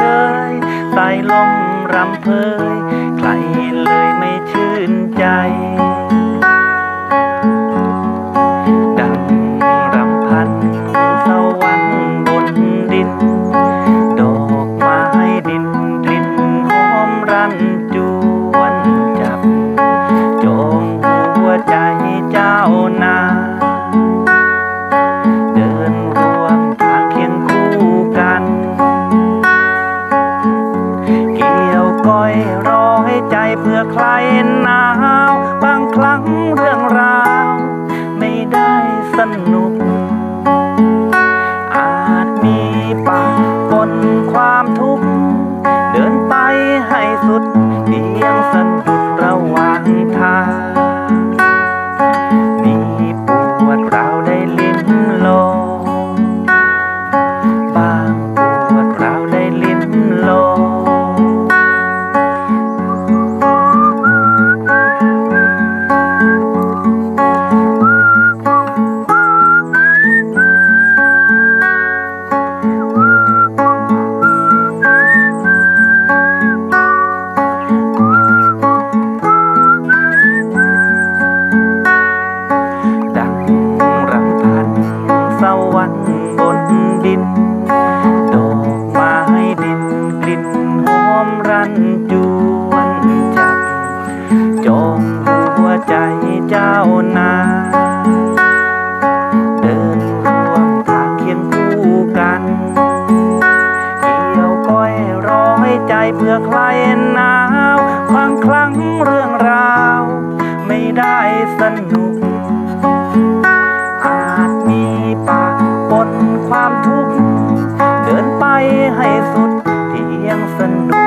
เยสายลมรำเพยใคร ใจเพื่อใครหนาว บางครั้งเรื่องราว ไม่ได้สนุก วันบนดินดอกไม้ดินกลิ่นหอมรันจวนจับจองหัวใจเจ้านาเดินร่วมทางเคียงคู่กันเกี่ยวก้อยร้อยใจเพื่อใครหนาวบางครั้งเรื่องราว ไม่ได้สนุก ให้สุดเพียงสนุก